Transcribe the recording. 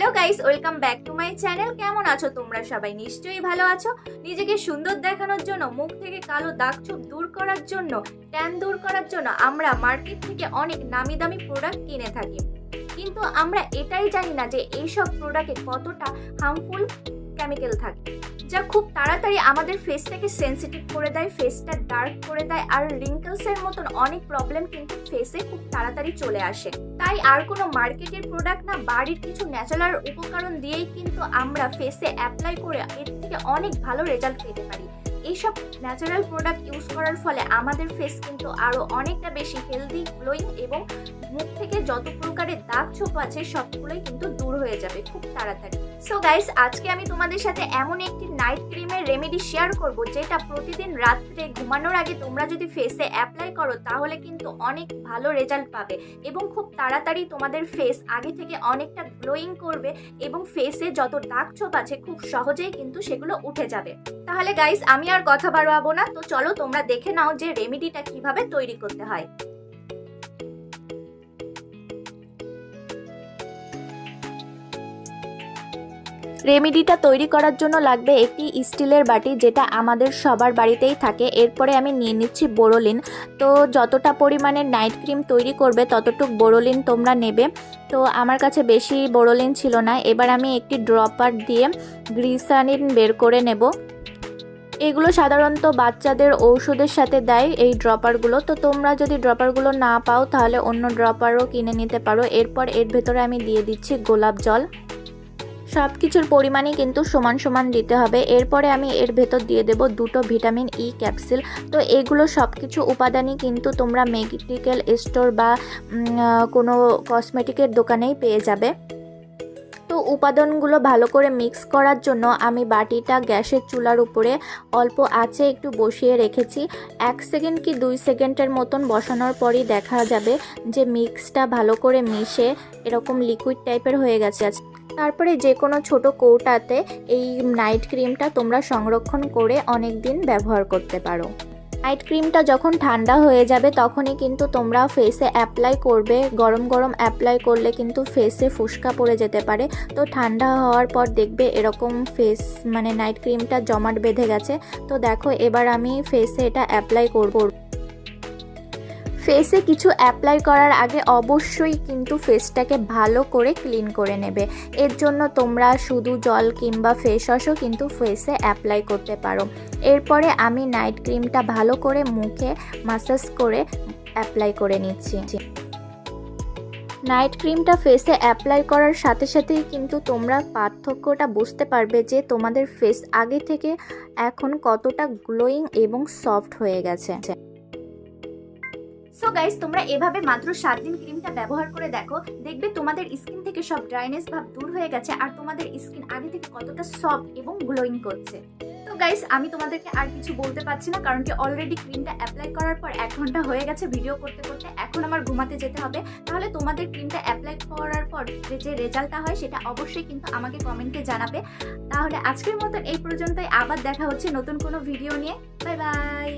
Hello guys, welcome back to my channel. কেমন আছো তোমরা সবাই? নিশ্চয়ই ভালো আছো। নিজেকে সুন্দর দেখানোর জন্য, মুখ থেকে কালো দাগ চুপ দূর করার জন্য, ট্যান দূর করার জন্য আমরা মার্কেট থেকে অনেক নামি দামি প্রোডাক্ট কিনে থাকি। কিন্তু আমরা এটাই জানি না যে এইসব প্রোডাক্টে কতটা হার্মফুল কেমিক্যাল থাকে, যা খুব তাড়াতাড়ি আমাদের ফেসটাকে সেন্সিটিভ করে দেয় ফেসটা ডার্ক করে দেয় আর রিঙ্কলসের মতন অনেক প্রবলেম কিন্তু ফেসে খুব তাড়াতাড়ি চলে আসে। তাই আর কোনো মার্কেটের প্রোডাক্ট না বাড়ির কিছু ন্যাচারাল উপকরণ দিয়েই কিন্তু আমরা ফেসে অ্যাপ্লাই করে এর থেকে অনেক ভালো রেজাল্ট পেতে পারি। এইসব ন্যাচারাল প্রোডাক্ট ইউজ করার ফলে আমাদের ফেস কিন্তু আরও অনেকটা বেশি হেলদি গ্লোয়িং এবং মুখ থেকে যত প্রকারের দাগ ছোপ আছে, সবগুলোই কিন্তু দূর হয়ে যাবে খুব তাড়াতাড়ি। সো গাইস আজকে আমি তোমাদের সাথে এমন একটি নাইট ক্রিমের রেমেডি শেয়ার করব, যেটা প্রতিদিন রাত্রে ঘুমানোর আগে তোমরা যদি ফেসে অ্যাপ্লাই করো, তাহলে কিন্তু অনেক ভালো রেজাল্ট পাবে এবং খুব তাড়াতাড়ি তোমাদের ফেস আগে থেকে অনেকটা গ্লোয়িং করবে এবং ফেসে যত দাগ ছোপ আছে, খুব সহজেই কিন্তু সেগুলো উঠে যাবে। তাহলে গাইস আমি আর কথা বাড়াবো না। তো চলো তোমরা দেখে নাও যে রেমেডিটা কীভাবে তৈরি করতে হয়। রেমেডিটা তৈরি করার জন্য লাগবে একটি স্টিলের বাটি, যেটা আমাদের সবার বাড়িতেই থাকে। এরপরে আমি নিয়ে নিচ্ছি বোরোলিন। তো যতটা পরিমাণের নাইট ক্রিম তৈরি করবে, ততটুক বোরোলিন তোমরা নেবে। তো আমার কাছে বেশি বোরোলিন ছিল না। এবার আমি একটি ড্রপার দিয়ে গ্রিসানিন বের করে নেব। এগুলো সাধারণত বাচ্চাদের ঔষধের সাথে দেয় এই ড্রপারগুলো। তো তোমরা যদি ড্রপারগুলো না পাও, তাহলে অন্য ড্রপারও কিনে নিতে পারো। এরপর এর ভেতরে আমি দিয়ে দিচ্ছি গোলাপ জল। সব কিছুর পরিমাণই কিন্তু সমান সমান দিতে হবে। এরপরে আমি এর ভেতর দিয়ে দেব দুটো ভিটামিন ই ক্যাপসুল। তো এগুলো সব কিছু উপাদানই কিন্তু তোমরা মেডিকেল স্টোর বা কোনো কসমেটিকের দোকানেই পেয়ে যাবে। তো উপাদানগুলো ভালো করে মিক্স করার জন্য আমি বাটিটা গ্যাসের চুলার উপরে অল্প আঁচে একটু বসিয়ে রেখেছি। এক সেকেন্ড কি দুই সেকেন্ডের মতন বসানোর পরই দেখা যাবে যে মিক্সটা ভালো করে মিশে এরকম লিকুইড টাইপের হয়ে গেছে। তারপরে যে কোনো ছোট কৌটাতে এই নাইট ক্রিমটা তোমরা সংরক্ষণ করে অনেক দিন ব্যবহার করতে পারো। নাইট ক্রিমটা যখন ঠান্ডা হয়ে যাবে তখনই কিন্তু তোমরা ফেসে অ্যাপ্লাই করবে। গরম গরম অ্যাপ্লাই করলে কিন্তু ফেসে ফুসকা পড়ে যেতে পারে। তো ঠান্ডা হওয়ার পর দেখবে এরকম ফেস মানে নাইট ক্রিমটা জমাট বেঁধে গেছে। তো দেখো এবার আমি ফেসে এটা অ্যাপ্লাই করব। ফেসে কিছু অ্যাপ্লাই করার আগে অবশ্যই কিন্তু ফেসটাকে ভালো করে ক্লিন করে নেবে। এর জন্য তোমরা শুধু জল কিংবা ফেস ওয়াশও কিন্তু ফেসে অ্যাপ্লাই করতে পারো। এরপরে আমি নাইট ক্রিমটা ভালো করে মুখে মাসাজ করে অ্যাপ্লাই করে নিচ্ছি। নাইট ক্রিমটা ফেসে অ্যাপ্লাই করার সাথে সাথেই কিন্তু তোমরা পার্থক্যটা বুঝতে পারবে যে তোমাদের ফেস আগে থেকে এখন কতটা গ্লোয়িং এবং সফট হয়ে গেছে। সো গাইস তোমরা এভাবে মাত্র সাত দিন ক্রিমটা ব্যবহার করে দেখো, দেখবে তোমাদের স্কিন থেকে সব ড্রাইনেস ভাব দূর হয়ে গেছে আর তোমাদের স্কিন আগে থেকে কতটা সফট এবং গ্লোয়িং করছে। তো গাইস আমি তোমাদেরকে আর কিছু বলতে পারছি না, কারণ কি অলরেডি ক্রিমটা অ্যাপ্লাই করার পর এক ঘণ্টা হয়ে গেছে ভিডিও করতে করতে, এখন আমার ঘুমাতে যেতে হবে। তাহলে তোমাদের ক্রিমটা অ্যাপ্লাই করার পর যে রেজাল্টটা হয় সেটা অবশ্যই কিন্তু আমাকে কমেন্টে জানাবে। তাহলে আজকের মতন এই পর্যন্তই, আবার দেখা হচ্ছে নতুন কোনো ভিডিও নিয়ে। Bye bye